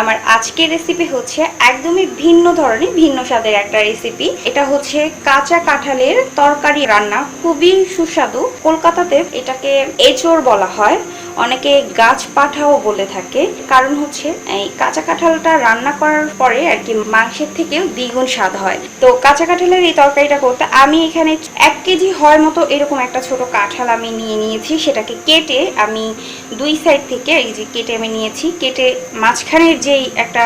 আমার আজকের রেসিপি হচ্ছে একদমই ভিন্ন ধরনের, ভিন্ন স্বাদের একটা রেসিপি এটা হচ্ছে কাঁচা কাঁঠালের তরকারি রান্না, খুবই সুস্বাদু। কলকাতাতে এটাকে এচোর বলা হয়। অনেকে গাছ পাঠাও বলে থাকে। কারণ হচ্ছে, এই কাঁচা কাঁঠালটা রান্না করার পরে আর কি মাংসের থেকেও দ্বিগুণ স্বাদ হয়। তো কাঁচা কাঁঠালের এই তরকারিটা করতে আমি এখানে এক কেজি হয় মতো এরকম একটা ছোট কাঁঠাল আমি নিয়ে নিয়েছি। সেটাকে কেটে আমি দুই সাইড থেকে এই যে কেটে আমি নিয়েছি। কেটে মাঝখানের যেই একটা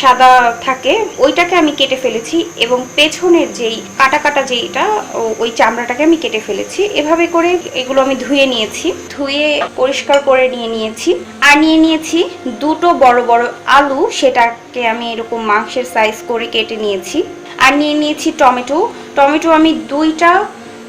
সাদা থাকে, ওইটাকে আমি কেটে ফেলেছি এবং পেছনের যেই কাটা কাটা যেইটা ওই চামড়াটাকে আমি কেটে ফেলেছি। এভাবে করে এগুলো আমি ধুয়ে নিয়েছি। ধুয়ে পরিষ্কার করে নিয়ে নিয়েছি। আর নিয়ে নিয়েছি দুটো বড় বড় আলু, সেটাকে আমি এরকম মাংসের সাইজ করে কেটে নিয়েছি। আর নিয়ে নিয়েছি টমেটো। টমেটো আমি দুইটা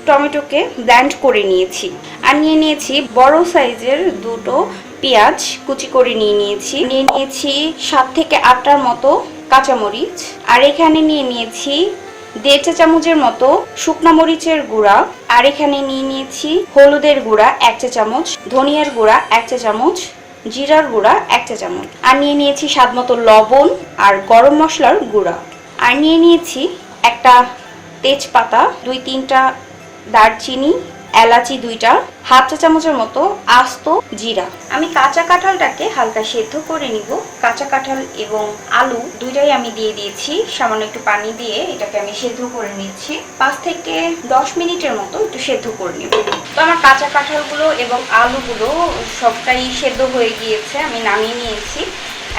টমেটোকে ব্ল্যান্ড করে নিয়েছি। আর নিয়ে নিয়েছি বড় সাইজের দুটো পেঁয়াজ কুচি করে নিয়ে নিয়েছি। নিয়ে নিয়েছি সাত থেকে আটটার মতো কাঁচামরিচ। আর এখানে নিয়ে নিয়েছি দেড় চা চামচের মতো শুকনা মরিচের গুঁড়া। আর এখানে নিয়ে নিয়েছি হলুদের গুঁড়া এক চা চামচ, ধনিয়ার গুঁড়া এক চা চামচ, জিরার গুঁড়া এক চা চামচ। আর নিয়ে নিয়েছি স্বাদ মতো লবণ আর গরম মশলার গুঁড়া। আর নিয়ে নিয়েছি একটা তেজপাতা, দুই তিনটা দারচিনি এলাচি দুইটা, হাফ চা চামচের মতো আস্ত জিরা। আমি কাঁচা কাঁঠালটাকে হালকা সেদ্ধ করে নিব। কাঁচা কাঁঠাল এবং আলু দুইটাই আমি দিয়ে দিয়েছি। সামান্য একটু পানি দিয়ে এটাকে আমি সেদ্ধ করে নিচ্ছি। পাঁচ থেকে দশ মিনিটের মতো একটু সেদ্ধ করে নিব। তো আমার কাঁচা কাঁঠালগুলো এবং আলুগুলো সবটাই সেদ্ধ হয়ে গিয়েছে, আমি নামিয়ে নিয়েছি।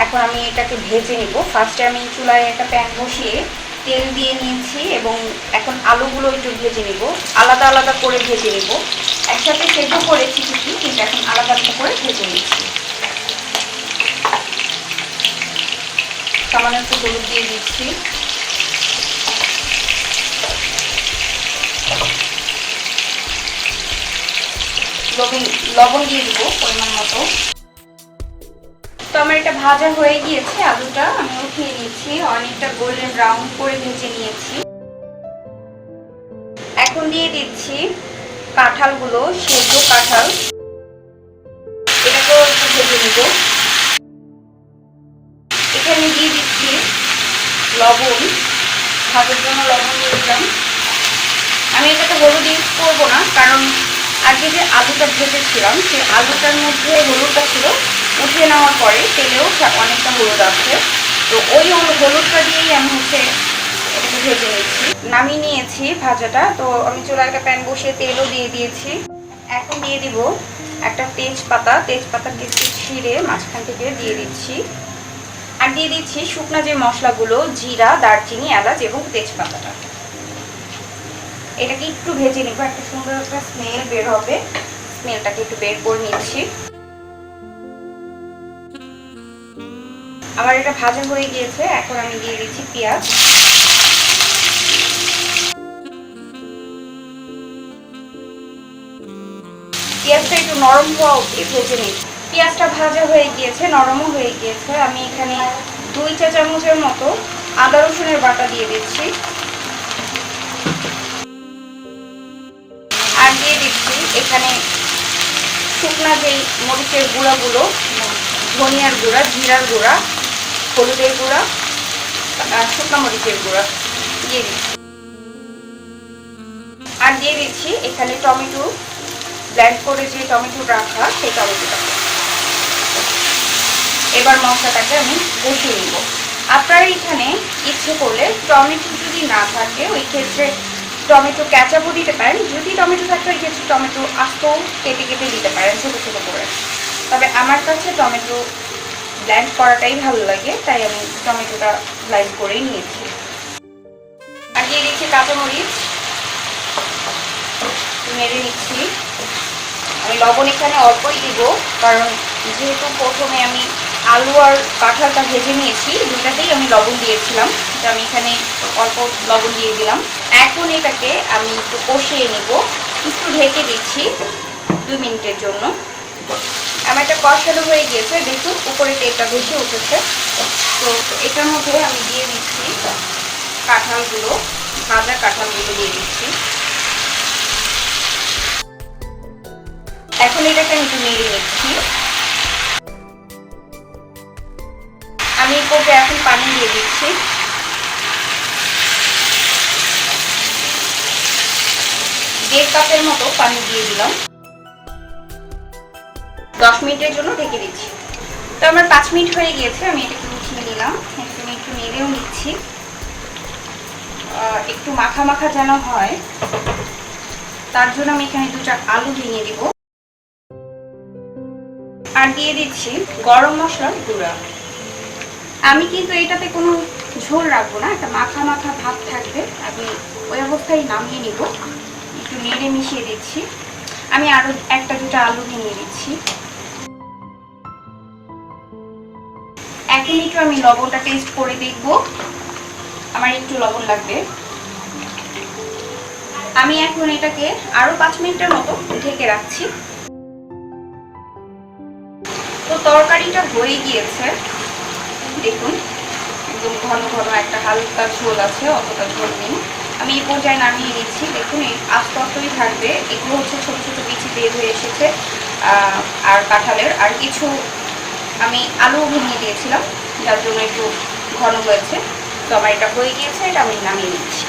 এখন আমি এটাকে ভেজে নিব। ফার্স্টে আমি চুলায় একটা প্যান বসিয়ে তেল দিয়ে নিয়েছি এবং এখন আলুগুলো একটু ভেজে নিব। আলাদা আলাদা করে ভেজে নিব। একসাথে সেদ্ধ করেছি ঠিকই, কিন্তু এখন আলাদা আলাদা করে ভেজে নিচ্ছি। সামান্য একটু হলুদ দিয়ে দিচ্ছি। লবণ লবণ দিয়ে দিব পরিমাণ মতো। আমার এটা ভাজা হয়ে গিয়েছে, আলুটা আমি উঠিয়ে নিয়েছি, অনেকটা গোল্ডেন ব্রাউন করে ভেজে নিয়েছি। এখন দিয়ে দিচ্ছি কাঁঠালগুলো, সেদ্ধ কাঁঠাল। এটাকেও একটু ভেজে নিব। এখানে দিয়ে দিচ্ছি লবণ। ভাজের জন্য লবণ দিয়ে দিলাম। আমি এটাতে হলুদ ইউজ করব না, কারণ আগে যে আলুটা ভেজেছিলাম, সেই আলুটার মধ্যে হলুদটা ছিল উঠিয়ে নেওয়ার পরে তেলেও অনেকটা হলুদ আছে। তো ওই হলুদটা দিয়েই আমি হচ্ছে এটাকে ভেজে নিচ্ছি। নামিয়ে নিয়েছি ভাজাটা। তো আমি চুলা একটা প্যান বসিয়ে তেলও দিয়ে দিয়েছি। এখন দিয়ে দিব একটা তেজপাতা। তেজপাতাকে একটু ছিঁড়ে মাঝখান থেকে দিয়ে দিচ্ছি। আর দিয়ে দিচ্ছি শুকনা যে মশলাগুলো, জিরা, দারচিনি, এলাচ এবং তেজপাতাটা। এটাকে একটু ভেজে নিব। একটা সুন্দর একটা স্মেল বের হবে। স্মেলটাকে একটু বের করে নিচ্ছি। আমার এটা ভাজা হয়ে গিয়েছে, এখন আমি দিয়ে দিচ্ছি পেঁয়াজ। পেঁয়াজটা একটু নরম হওয়া অবধি ভেজে নিই। পেঁয়াজটা ভাজা হয়ে গিয়েছে, নরমও হয়ে গিয়েছে। আমি এখানে দুই চা চামচের মতো আদা রসুনের বাটা দিয়ে দিচ্ছি। আর দিয়ে দিচ্ছি এখানে শুকনা যেই মরিচের গুঁড়াগুলো, ধনিয়ার গুঁড়া, জিরার গুঁড়া। হলুদের গুঁড়া, আর শুকনা মরিচের গুঁড়া। দিয়ে দিচ্ছি। আর দিয়ে দিচ্ছি এখানে টমেটো। ব্ল্যান্ড করে যে টমেটো রাখা সেই টমেটোটা। এবার মশলাটাকে আমি বসিয়ে নিব। আপনারা এখানে ইচ্ছে করলে টমেটো যদি না থাকে, ওই ক্ষেত্রে টমেটো ক্যাচাপও দিতে পারেন। যদি টমেটো থাকে, ওই ক্ষেত্রে টমেটো আস্ত কেটে কেটে দিতে পারেন, ছোটো ছোটো করে। তবে আমার কাছে টমেটো ব্ল্যান্ড করাটাই ভালো লাগে, তাই আমি টমেটোটা ব্ল্যান্ড করেই নিয়েছি। আর দিয়ে দিচ্ছি কাঁচামরিচ। মেরে নিচ্ছি। আমি লবণ এখানে অল্পই দিব, কারণ যেহেতু প্রথমে আমি আলু আর কাঁঠালটা ভেজে নিয়েছি দুটাতেই আমি লবণ দিয়েছিলাম তো আমি এখানে অল্প লবণ দিয়ে দিলাম। এখন এটাকে আমি একটু কষিয়ে নেব। একটু ঢেকে দিচ্ছি দুই মিনিটের জন্য। আমার এটা কষানো হয়ে গিয়েছে, দেখুন, উপরে তেলটা বেশি উঠেছে। তো এটার মধ্যে আমি দিয়ে দিচ্ছি কাঁঠালগুলো, ভাজা কাঁঠালগুলো দিয়ে দিচ্ছি। এখন এটাকে আমি একটু নেড়ে নিচ্ছি। আমি কোপে এখন পানি দিয়ে দিচ্ছি। দেড় কাপের মতো পানি দিয়ে দিলাম। দশ মিনিটের জন্য ঢেকে দিচ্ছি। তো আমার পাঁচ মিনিট হয়ে গিয়েছে, আমি এটাকে উঠিয়ে নিলাম। আমি একটু নেড়েও নিচ্ছি। একটু মাখা মাখা যেন হয়, তার জন্য আমি এখানে দুটা আলু ভেঙে দিব। আর দিয়ে দিচ্ছি গরম মশলার গুঁড়া। আমি কিন্তু এটাতে কোনো ঝোল রাখব না, একটা মাখা মাখা ভাব থাকবে। আমি ওই অবস্থায় নামিয়ে নিব। একটু নেড়ে মিশিয়ে দিচ্ছি। আমি আরও একটা, দুটো আলু ভেঙে দিচ্ছি। এখন একটু আমি লবণটা টেস্ট করে দেখব। আমার একটু লবণ লাগবে। আমি এখন এটাকে আরও পাঁচ মিনিটের মতো ঢেকে রাখছি। তো তরকারিটা হয়ে গিয়েছে। দেখুন, একদম ঘন ঘন একটা হালকা ঝোল আছে, অতটা ঝোল নেই। আমি এই পর্যায়ে নামিয়ে নিচ্ছি। দেখুন আস্তে আস্তেই থাকবে। এগুলো হচ্ছে ছোট ছোট বিচি বের হয়ে এসেছে আর কাঁঠালের। আর কিছু আমি আলু ভেঙে দিয়েছিলাম, যার জন্য একটু ঘন হয়েছে। তো আমার এটা হয়ে গিয়েছে, এটা আমি নামিয়ে নিচ্ছি।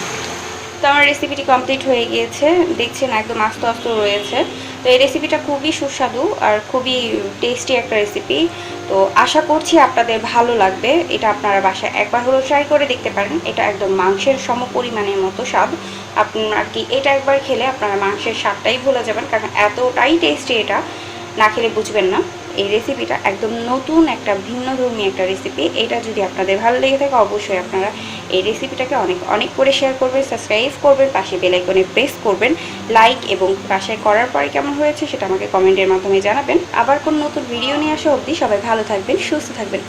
তো আমার রেসিপিটি কমপ্লিট হয়ে গিয়েছে। দেখছেন একদম আস্ত আস্তে রয়েছে। তো এই রেসিপিটা খুবই সুস্বাদু আর খুবই টেস্টি একটা রেসিপি তো আশা করছি আপনাদের ভালো লাগবে। এটা আপনারা বাসায় একবার হলেও ট্রাই করে দেখতে পারেন। এটা একদম মাংসের সম পরিমাণের মতো স্বাদ। আপনার কি এটা একবার খেলে আপনারা মাংসের স্বাদটাই ভুলে যাবেন, কারণ এতটাই টেস্টি এটা। না খেলে বুঝবেন না। এই রেসিপিটা একদম নতুন একটা, ভিন্ন ধর্মী একটা রেসিপি এটা যদি আপনাদের ভালো লেগে থাকে, অবশ্যই আপনারা এই রেসিপিটাকে অনেক অনেক করে শেয়ার করবেন সাবস্ক্রাইব করবেন, পাশে বেলাইকনে প্রেস করবেন লাইক এবং পাশে করার পরে কেমন হয়েছে সেটা আমাকে কমেন্টের মাধ্যমে জানাবেন। আবার কোন নতুন ভিডিও নিয়ে আসা অবধি সবাই ভালো থাকবেন, সুস্থ থাকবেন।